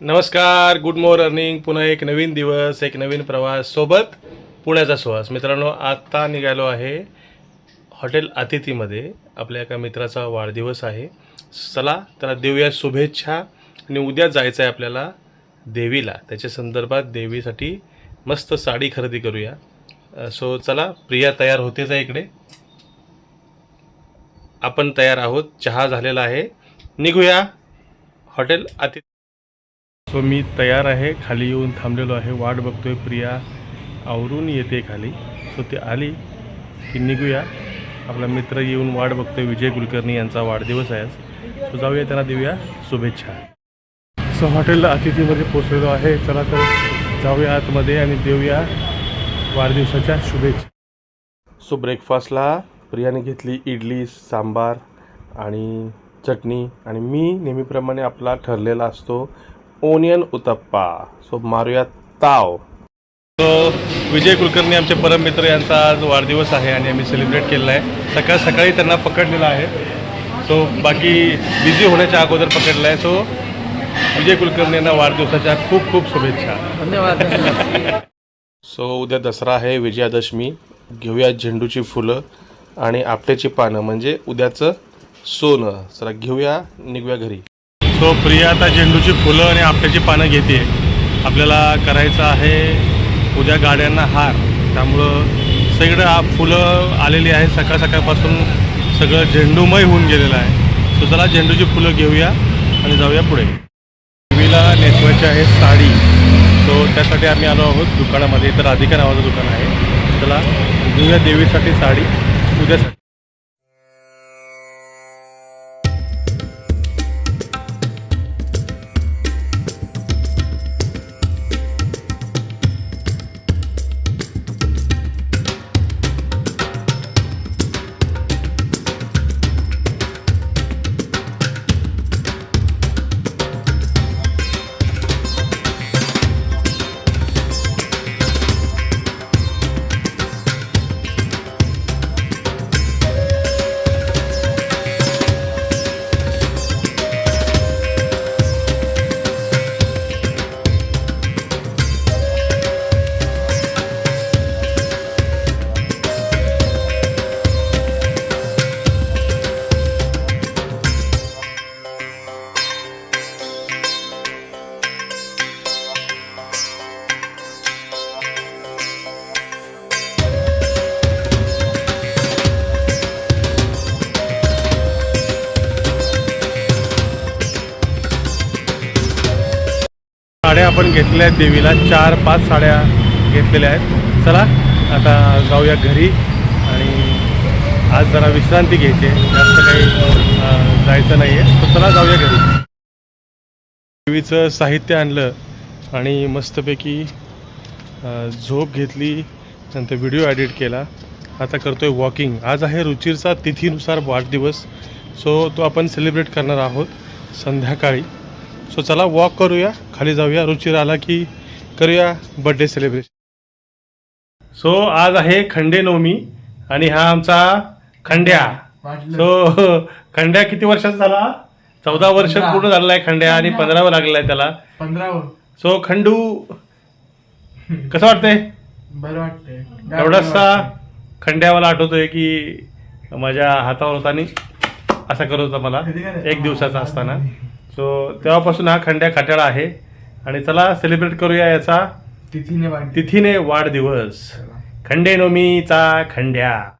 नमस्कार good morning पुन्हा एक नवीन दिवस एक नवीन प्रवास सोबत पुण्याचा सुवास मित्रांनो आत्ता निघालो आहे हॉटेल अतिथीमध्ये. आपल्या एका मित्राचा वाढदिवस आहे. चला त्याला देऊया शुभेच्छा. आणि उद्या जायचं आहे आपल्याला देवीला. त्याच्या संदर्भात देवीसाठी मस्त साडी खरेदी करूया. सो चला प्रिया तयार होतेच आहे इकडे. आपण तयार आहोत. चहा झालेला आहे. निघूया. हॉटेल अतिथी सो मी तयार आहे खाली येऊन थांबलेलो आहे वाट बघतोय प्रिया आवरून येते खाली. सो ती आली की निघूया. आपला मित्र येऊन वाट बघतोय विजय कुलकर्णी यांचा वाढदिवस आहे सो जाऊया त्यांना देऊया शुभेच्छा. सो हॉटेलला अतिथीमध्ये पोचलेलो आहे. चला तर जाऊया आतमध्ये आणि देऊया वाढदिवसाच्या शुभेच्छा. सो ब्रेकफास्टला प्रियाने घेतली इडली सांबार आणि चटणी आणि मी नेहमीप्रमाणे आपला ठरलेला असतो. ओनियन उत्तप्पा. सो मारूया ताव. सो विजय कुलकर्णी आमचे परममित्र यांचा आज वाढदिवस आहे आणि आम्ही सेलिब्रेट केलेला आहे. सकाळ सकाळी त्यांना पकडलेलं आहे. सो बाकी बिझी होण्याच्या अगोदर पकडलं आहे सो विजय कुलकर्णी यांना वाढदिवसाच्या खूप खूप शुभेच्छा. धन्यवाद. सो उद्या दसरा आहे विजयादशमी. घेऊया झेंडूची फुलं आणि आपट्याची पानं. म्हणजे उद्याचं सोनं. चला घेऊया निघूया घरी. तो प्रिया आता झेंडूची फुलं आणि आपट्याची पानं घेते. आपल्याला करायचं आहे उद्या गाड्यांना हार. त्यामुळं सगळं आ- फुलं आलेली आहे. सकाळ सकाळपासून सगळं झेंडूमय होऊन गेलेलं आहे. सो चला झेंडूची फुलं घेऊया आणि जाऊया पुढे. देवीला नेसवायची आहे साडी. सो त्यासाठी आम्ही आलो आहोत दुकानामध्ये. तर राधिका नावाचं दुकान आहे. चला घेऊया देवीसाठी साडी. उद्यासाठी साड्या आपण घेतल्या आहेत देवीला. चार पाच साड्या घेतलेल्या आहेत. चला आता जाऊया घरी आणि आज जरा विश्रांती घ्यायची आहे. जास्त काही जायचं नाही आहे तर चला जाऊया घरी. देवीचं साहित्य आणलं आणि मस्तपैकी झोप घेतली नंतर व्हिडिओ एडिट केला. आता करतोय वॉकिंग. आज आहे रुचिरचा तिथीनुसार वाढदिवस. सो तो आपण सेलिब्रेट करणार आहोत संध्याकाळी. सो चला वॉक करूया. खाली जाऊया. रुचिर आला की करूया बड्डे सेलिब्रेशन सो आज आहे खंडे नवमी आणि हा आमचा खंड्या. सो खंड्या किती वर्षाचा झाला? चौदा वर्ष. पूर्ण झालेला आहे खंड्या आणि पंधरावं लागलेला आहे त्याला. पंधरा सो खंडू कसं वाटतंय? बरं वाटतंय. एवढासा खंड्यावाला आठवतोय की माझ्या हातावर होता आणि असा करत होता मला. एक दिवसाचा असताना. सो तेव्हापासून हा खंड्या खाट्याळा आहे. आणि चला सेलिब्रेट करूया याचा तिथीने तिथीने वाढदिवस. खंडे नवमीचा खंड्या.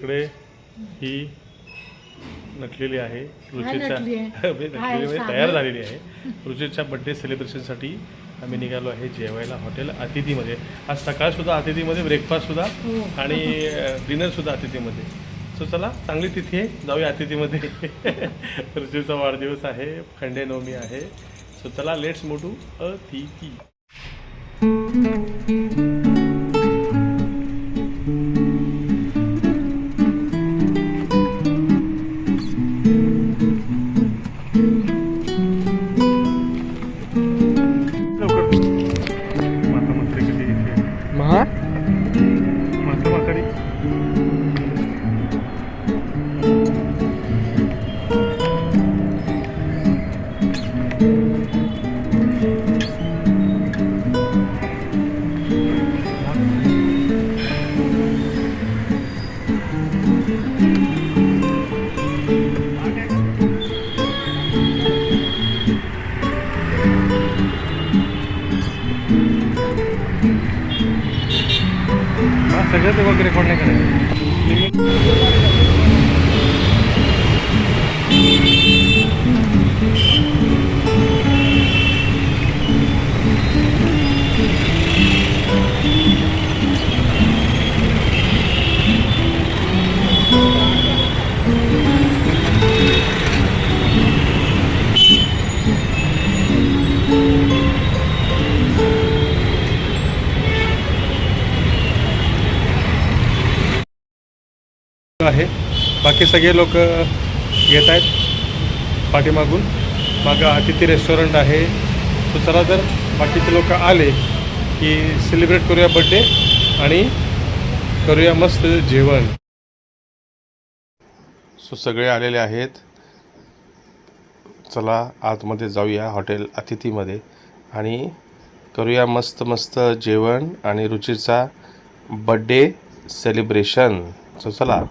इकडे ही नटलेली आहे. आहे? म्हणजे? तयार झालेली आहे. रुचिरच्या बड्डे सेलिब्रेशनसाठी आम्ही निघालो आहे जेवायला हॉटेल अतिथीमध्ये. आज सकाळसुद्धा अतिथीमध्ये ब्रेकफास्टसुद्धा हो. आणि डिनरसुद्धा अतिथीमध्ये. सो चला चांगली तिथी आहे. जाऊया अतिथीमध्ये. रुचिरचा वाढदिवस आहे. खंडे नवमी आहे. सो चला लेट्स मोटू अतिथी. वगैरे रेकॉर्ड आहे. बाकी सगळे लोक येत आहेत पाठीमागून. मागं अतिथी रेस्टॉरंट आहे? तो चला जर बाकीचे लोक आले की सेलिब्रेट करूया बड्डे आणि करूया मस्त जेवण. सो सगळे आलेले आहेत. चला आतमध्ये जाऊया हॉटेल अतिथीमध्ये आणि करूया मस्त मस्त जेवण आणि रुचीचा बड्डे सेलिब्रेशन सो चला.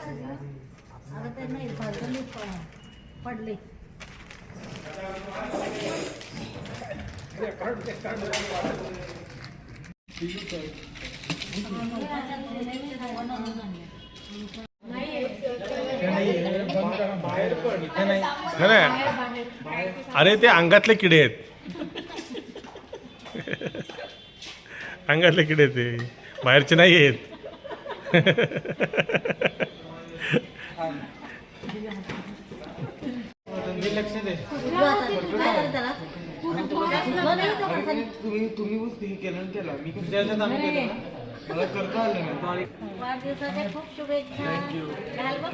तुला ते नाही भाजून पडले अरे ते अंगातले किडे आहेत. अंगातले किडे ते. बाहेरचे नाही आहेत. लक्ष दे काय करायचं त्याला तू तू तुला नाही का माणसाने? तुम्ही तुम्ही हे केलं ना त्याला मी कसं त्याच्यात आम्ही केलं ना मला करता आलं नाही तो आणि वाढदिवसाच्या खूप शुभेच्छा घाल बघ.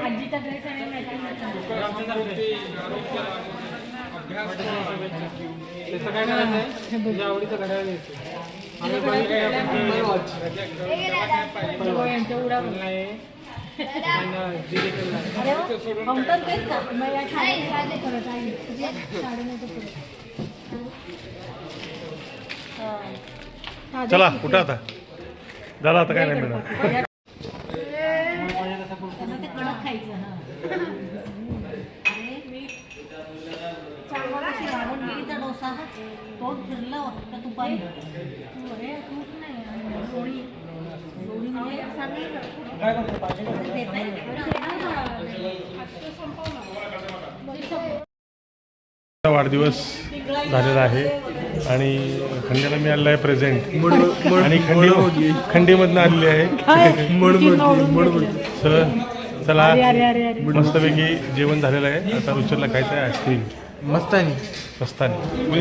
आजीचा ड्रेस आहे त्याचं काय करायचंय तुझ्या आवडीचं घड्याळ घ्यायचं चला कुठं आता? झालं आता काय नाही मिळणार त्यांना ते कडक खायचं हा अरे मी चांगलाशी वाढून गेलीचा डोसा तो फिरला त्या तुपाने अरे तूप नाही आणि लोणी लोणी म्हणजे काय करतो पाणी ते देत नाही. वाढदिवस झालेला आहे आणि खंडीला मिळालेला आहे प्रेझेंट आणि खंडी खंडीमधनं आलेली आहे. सर चला मस्तपैकी जेवण झालेलं आहे. आता रुचरला खायचं आहे आईस्क्रीम मस्तानी. मस्तानी. कुणी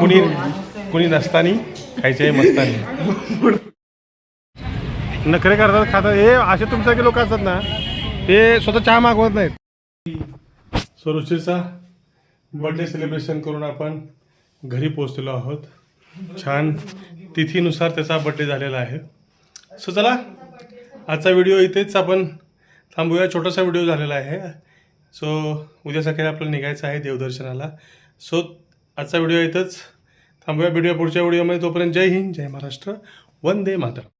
कुणी कुणी नसतानी खायचे आहे मस्तानी. नखरे करतात खातात. हे असे तुमच्यासारखे लोक असतात ना ते स्वतः चहा मागवत नाहीत. सो बर्थडे सेलिब्रेशन करून आपण घरी पोहोचलेलो आहोत. छान तिथीनुसार त्याचा बर्थडे झालेला आहे. सो चला आजचा व्हिडिओ इथेच आपण थांबूया. छोटासा व्हिडिओ झालेला आहे. सो उद्या सकाळी आपल्याला निघायचं आहे देवदर्शनाला. सो आजचा व्हिडिओ इथंच थांबूया. व्हिडिओ पुढच्या व्हिडिओमध्ये तोपर्यंत जय हिंद जय महाराष्ट्र. वंदे मातरम.